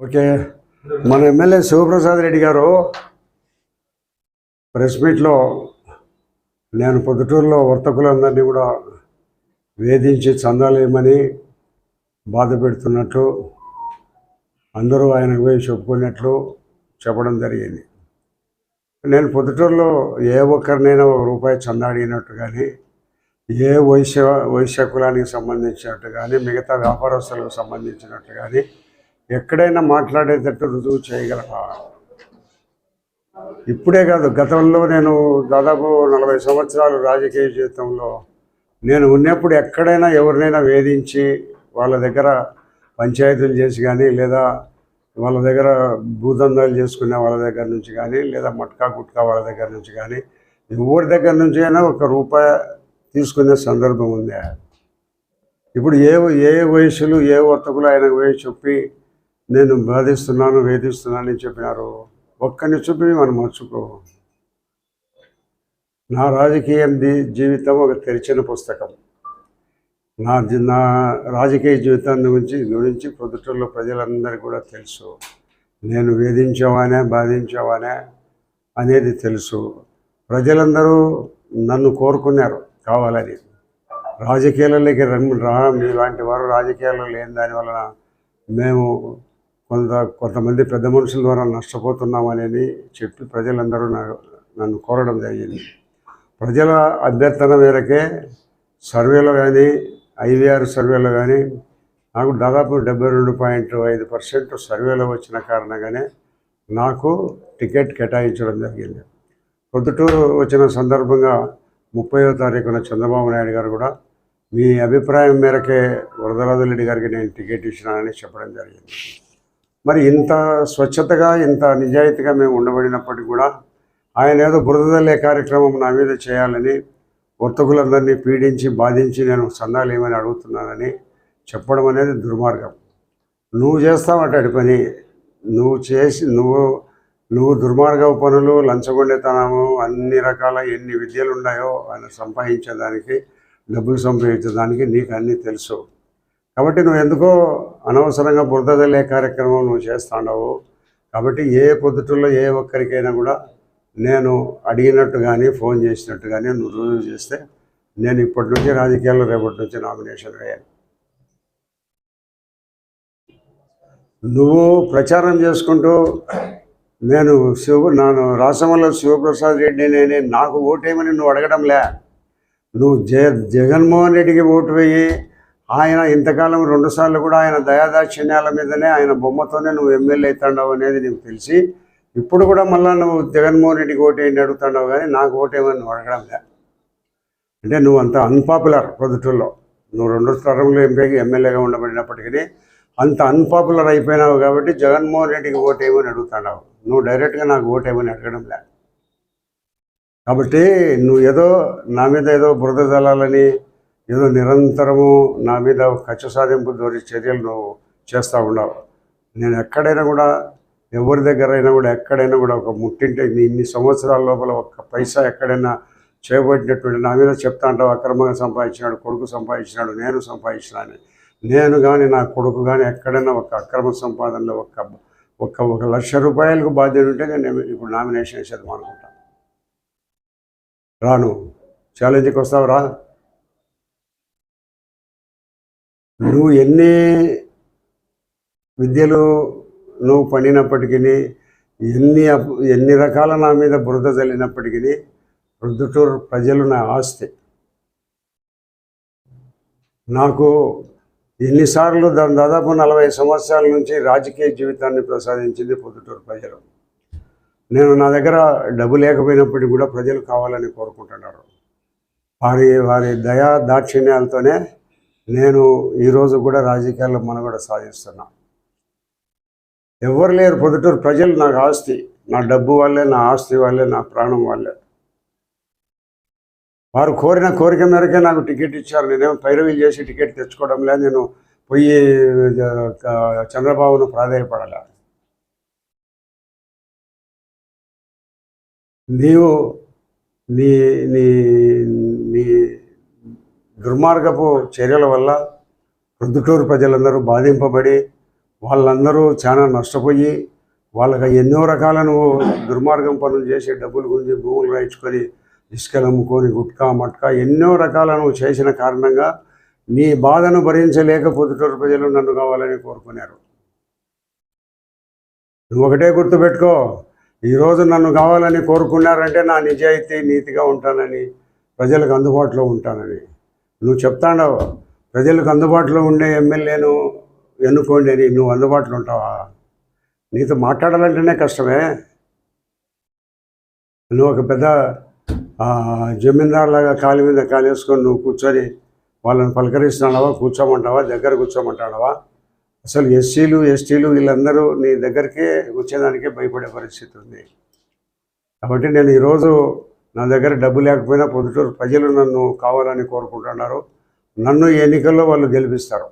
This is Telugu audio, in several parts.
ఓకే. మన ఎమ్మెల్యే శివప్రసాద్ రెడ్డి గారు ప్రెస్ మీట్లో నేను పొద్దుటూరులో వర్తకులందరినీ కూడా వేధించి చందాలేమని బాధ పెడుతున్నట్లు అందరూ ఆయనకు పోయి చెప్పుకున్నట్లు చెప్పడం జరిగింది. నేను పొద్దుటూరులో ఏ ఒక్కరినైనా ఒక రూపాయి చందా అడిగినట్టు కానీ ఏ వైశ్య వైశ్య కులానికి సంబంధించినట్టు కానీ మిగతా వ్యాపారస్తులకు సంబంధించినట్టు కానీ ఎక్కడైనా మాట్లాడేటట్టు రుజువు చేయగలరా ఇప్పుడే కాదు గతంలో నేను దాదాపు నలభై సంవత్సరాలు రాజకీయ జీవితంలో నేను ఉన్నప్పుడు ఎక్కడైనా ఎవరినైనా వేధించి వాళ్ళ దగ్గర పంచాయతీలు చేసి కానీ లేదా వాళ్ళ దగ్గర భూదందాలు చేసుకునే వాళ్ళ దగ్గర నుంచి కానీ లేదా మట్కా గుట్కా వాళ్ళ దగ్గర నుంచి కానీ ఎవరి దగ్గర నుంచి అయినా ఒక రూపాయి తీసుకునే సందర్భం ఉంది? ఇప్పుడు ఏ ఏ వయసులు ఏ వర్తకులు ఆయన వేసి చెప్పి నేను బాధిస్తున్నాను వేధిస్తున్నాను అని చెప్పినారు ఒక్కరిని చూపి మనం మర్చుకో నా రాజకీయ జీవితం ఒక తెరిచిన పుస్తకం. నా నా రాజకీయ జీవితాన్ని గురించి గురించి పొద్దుటూరులో ప్రజలందరికీ కూడా తెలుసు. నేను వేధించావానే బాధించావానే అనేది తెలుసు. ప్రజలందరూ నన్ను కోరుకున్నారు కావాలని. రాజకీయాలలోకి రా మీలాంటి వారు రాజకీయాల్లో లేని దానివలన మేము కొంత కొంతమంది పెద్ద మనుషుల ద్వారా నష్టపోతున్నామనేది చెప్పి ప్రజలందరూ నన్ను కోరడం జరిగింది. ప్రజల అభ్యర్థన మేరకే సర్వేలో కానీ ఐవీఆర్ సర్వేలో కానీ నాకు దాదాపు డెబ్బై రెండు పాయింట్ ఐదు పర్సెంట్ సర్వేలో వచ్చిన కారణంగానే నాకు టికెట్ కేటాయించడం జరిగింది. పొద్దుటూరు వచ్చిన సందర్భంగా ముప్పైవ తారీఖున చంద్రబాబు నాయుడు గారు కూడా మీ అభిప్రాయం మేరకే వరదరాజులరెడ్డి గారికి నేను టికెట్ ఇచ్చినానని చెప్పడం జరిగింది. మరి ఇంత స్వచ్ఛతగా ఇంత నిజాయితీగా మేము ఉండబడినప్పటికీ కూడా ఆయన ఏదో బురదలే కార్యక్రమం నా మీద చేయాలని వర్తకులందరినీ పీడించి బాధించి నేను సందాలు ఏమని అడుగుతున్నానని చెప్పడం అనేది దుర్మార్గం. నువ్వు చేస్తావు అడి పని. నువ్వు చేసి నువ్వు నువ్వు దుర్మార్గ పనులు లంచగొండెతనము అన్ని రకాల ఎన్ని విద్యలు ఉన్నాయో ఆయన సంపాదించేదానికి డబ్బులు సంపాదించేదానికి నీకు అన్నీ తెలుసు. కాబట్టి నువ్వు ఎందుకో అనవసరంగా బురదలే కార్యక్రమం నువ్వు చేస్తాండవు. కాబట్టి ఏ పొద్దుటూరులో ఏ ఒక్కరికైనా కూడా నేను అడిగినట్టు కానీ ఫోన్ చేసినట్టు కానీ నువ్వు రుజువు చేస్తే నేను ఇప్పటి నుంచి రాజకీయాల్లో రేపటి నుంచి నామినేషన్ వేయాలి. నువ్వు ప్రచారం చేసుకుంటూ నేను శివ నాను రాసమల్ల శివప్రసాద్ రెడ్డి నేనే నాకు ఓటేయమని నువ్వు అడగడంలే. నువ్వు జ జగన్మోహన్ రెడ్డికి ఓటు వేయి. ఆయన ఇంతకాలం రెండుసార్లు కూడా ఆయన దయాదాక్షిణ్యాల మీదనే ఆయన బొమ్మతోనే నువ్వు ఎమ్మెల్యే అవుతాడావు అనేది నీకు తెలిసి ఇప్పుడు కూడా మళ్ళీ నువ్వు జగన్మోహన్ రెడ్డికి ఓటేయండి వేయండి అడుగుతాడావు కానీ నాకు ఓటేమని నువ్వు అడగడంలే అంటే నువ్వు అంత అన్పాపులర్ పొద్దుటూరులో. నువ్వు రెండు తరంలో ఎంపీకి ఎమ్మెల్యేగా ఉండబడినప్పటికీ అంత అన్పాపులర్ అయిపోయినావు కాబట్టి జగన్మోహన్ రెడ్డికి ఓటేయమని అడుగుతున్నావు. నువ్వు డైరెక్ట్గా నాకు ఓటేయమని అడగడం లే. కాబట్టి నువ్వు ఏదో నా మీద ఏదో బురద జలాలని ఏదో నిరంతరము నా మీద కక్ష సాధింపు దోరి చర్యలు నువ్వు చేస్తూ ఉండవు నేను ఎక్కడైనా కూడా ఎవరి దగ్గర అయినా కూడా ఎక్కడైనా కూడా ఒక ముట్టింటే ఇన్ని సంవత్సరాల లోపల ఒక్క పైసా ఎక్కడైనా చేయబడినటువంటి నా మీద చెప్తా అంటావు అక్రమంగా సంపాదించినాడు కొడుకు సంపాదించినాడు నేను సంపాదించినాను. నేను కానీ నా కొడుకు కానీ ఎక్కడైనా ఒక అక్రమ సంపాదనలో ఒక ఒక ఒక లక్ష రూపాయలకు బాధ్యత ఉంటే నేను ఇప్పుడు నామినేషన్ వేసేది అనుకుంటాను రాను. ఛాలెంజ్కి వస్తావు? రా. నువ్వు ఎన్ని విద్యలు నువ్వు పండినప్పటికీ ఎన్ని అప్- ఎన్ని రకాల నా మీద బురద చల్లినప్పటికీ ప్రొద్దుటూరు ప్రజలు నా ఆస్తి. నాకు ఎన్నిసార్లు దాని దాదాపు నలభై సంవత్సరాల నుంచి రాజకీయ జీవితాన్ని ప్రసాదించింది పొద్దుటూరు ప్రజలు. నేను నా దగ్గర డబ్బు లేకపోయినప్పటికీ కూడా ప్రజలు కావాలని కోరుకుంటున్నారు. వారి వారి దయా దాక్షిణ్యాలతోనే నేను ఈరోజు కూడా రాజకీయాల్లో కూడా సాధిస్తున్నా ఎవరు లేరు పొద్దుటూరు ప్రజలు నాకు ఆస్తి. నా డబ్బు వాళ్ళే నా ఆస్తి వాళ్ళే నా ప్రాణం వాళ్ళే. వారు కోరిన కోరిక మేరకే నాకు టికెట్ ఇచ్చారు. నేనేం పైరవీలు చేసి టికెట్ తెచ్చుకోవడం లేదు. నేను పోయి చంద్రబాబును ప్రాధాయపడాల. నీవు నీ నీ నీ దుర్మార్గపు చర్యల వల్ల ప్రొద్దుటూరు ప్రజలందరూ బాధింపబడి వాళ్ళందరూ చాలా నష్టపోయి వాళ్ళకి ఎన్నో రకాల నువ్వు దుర్మార్గం పనులు చేసి డబ్బులు గురించి భూములు రాయించుకొని ఇసుకలు అమ్ముకొని గుట్కా మట్కా ఎన్నో రకాల నువ్వు చేసిన కారణంగా నీ బాధను భరించలేక పొద్దుటూరు ప్రజలు నన్ను కావాలని కోరుకున్నారు. నువ్వు ఒకటే గుర్తుపెట్టుకో ఈరోజు నన్ను కావాలని కోరుకున్నారంటే నా నిజాయితీ నీతిగా ఉంటానని ప్రజలకు అందుబాటులో ఉంటానని. నువ్వు చెప్తాండవు. ప్రజలకు అందుబాటులో ఉండే ఎమ్మెల్యేను ఎన్నుకోండి అని. నువ్వు అందుబాటులో ఉంటావా? నీతో మాట్లాడాలంటేనే కష్టమే. నువ్వు ఒక పెద్ద జమీందారులాగా కాలు మీద కాలు వేసుకొని నువ్వు కూర్చొని వాళ్ళని పలకరిస్తున్నావా? కూర్చోమంటావా? దగ్గర కూర్చోమంటావా? అసలు ఎస్సీలు ఎస్టీలు వీళ్ళందరూ నీ దగ్గరికే వచ్చేదానికే భయపడే పరిస్థితి ఉంది. కాబట్టి నేను ఈరోజు నా దగ్గర డబ్బు లేకపోయినా పొద్దుటూరు ప్రజలు నన్ను కావాలని కోరుకుంటున్నారు. నన్ను ఎన్నికల్లో వాళ్ళు గెలిపిస్తారు.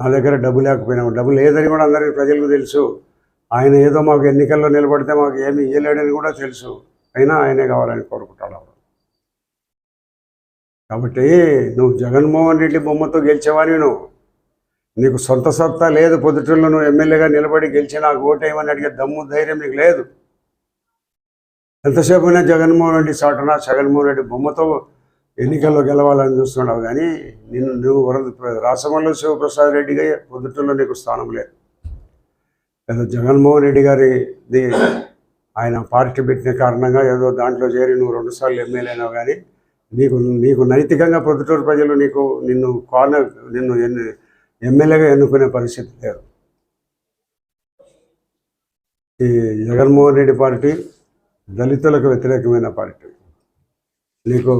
నా దగ్గర డబ్బు లేకపోయినా డబ్బు లేదని కూడా అందరికీ ప్రజలకు తెలుసు. ఆయన ఏదో మాకు ఎన్నికల్లో నిలబడితే మాకు ఏమి ఇయ్యలేడని కూడా తెలుసు. అయినా ఆయనే కావాలని కోరుకుంటున్నాడు కాబట్టి నువ్వు జగన్మోహన్ రెడ్డి బొమ్మతో గెలిచేవాని నువ్వు. నీకు సొంత సత్తా లేదు. పొద్దుటూరులో నువ్వు ఎమ్మెల్యేగా నిలబడి గెలిచి నాకు ఓటేయమని అడిగే దమ్ము ధైర్యం నీకు లేదు. ఎంతసేపు అయినా జగన్మోహన్ రెడ్డి చాటున జగన్మోహన్ రెడ్డి బొమ్మతో ఎన్నికల్లో గెలవాలని చూస్తున్నావు కానీ నిన్ను నువ్వు వరద రాసమల్లు శివప్రసాద్ రెడ్డిగా పొద్దుటూరులో నీకు స్థానం లేదు. ఏదో జగన్మోహన్ రెడ్డి గారిది ఆయన పార్టీ పెట్టిన కారణంగా ఏదో దాంట్లో చేరి నువ్వు రెండుసార్లు ఎమ్మెల్యే అయినావు కానీ నీకు నీకు నైతికంగా పొద్దుటూరు ప్రజలు నీకు నిన్ను కాన నిన్ను ఎన్ని ఎమ్మెల్యేగా ఎన్నుకునే పరిస్థితి లేదు. ఈ జగన్మోహన్ రెడ్డి పార్టీ దళితులకు వ్యతిరేకమైన పార్టీ. నీకు